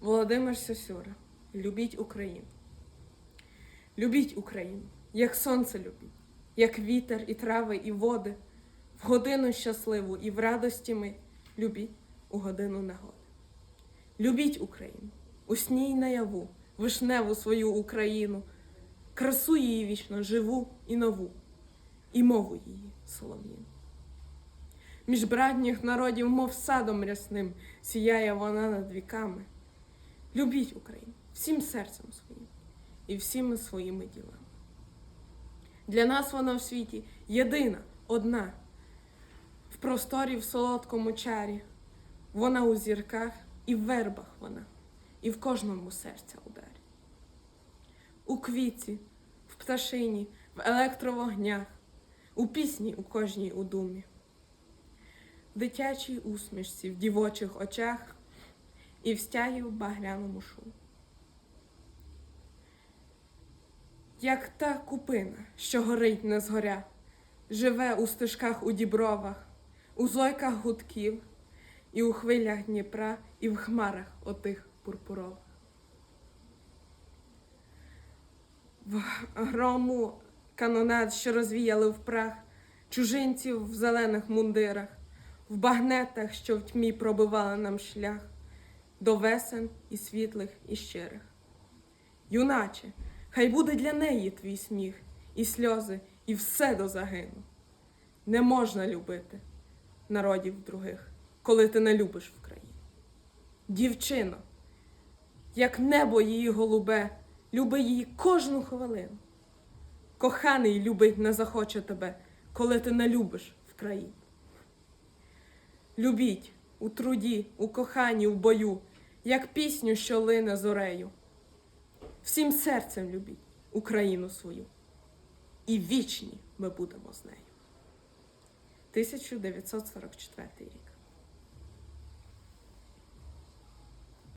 Володимир Сосюра. Любіть Україну. Любіть Україну, як сонце любіть, як вітер і трави, і води, в годину щасливу і в радості ми любіть у годину негоди. Любіть Україну, у сні й наяву, вишневу свою Україну, красу її вічно живу і нову, і мову її солов'їну. Між братніх народів, мов садом рясним, сіяє вона над віками. Любіть Україну всім серцем своїм і всіми своїми ділами. Для нас вона в світі єдина, одна, в просторі в солодкому чарі. Вона у зірках і в вербах вона, і в кожному серця ударі. У квітці, в пташині, в електровогнях, у пісні у кожній у думі, в дитячій усмішці, в дівочих очах і в стягі в багряному шумі. Як та купина, що горить не згоря, живе у стежках у дібровах, у зойках гудків, і у хвилях Дніпра, і в хмарах отих пурпурових. В грому канонад, що розвіяли в прах, чужинців в зелених мундирах, в багнетах, що в тьмі пробивали нам шлях, до весен і світлих, і щирих. Юначе, хай буде для неї твій сміх, і сльози, і все до загину. Не можна любити народів других, коли ти не любиш в країні. Дівчино, як небо її голубе, люби її кожну хвилину. Коханий любить не захоче тебе, коли ти не любиш в країні. Любіть у труді, у коханні, у бою, як пісню, що лине зорею. Всім серцем любіть Україну свою, і вічні ми будемо з нею. 1944 рік.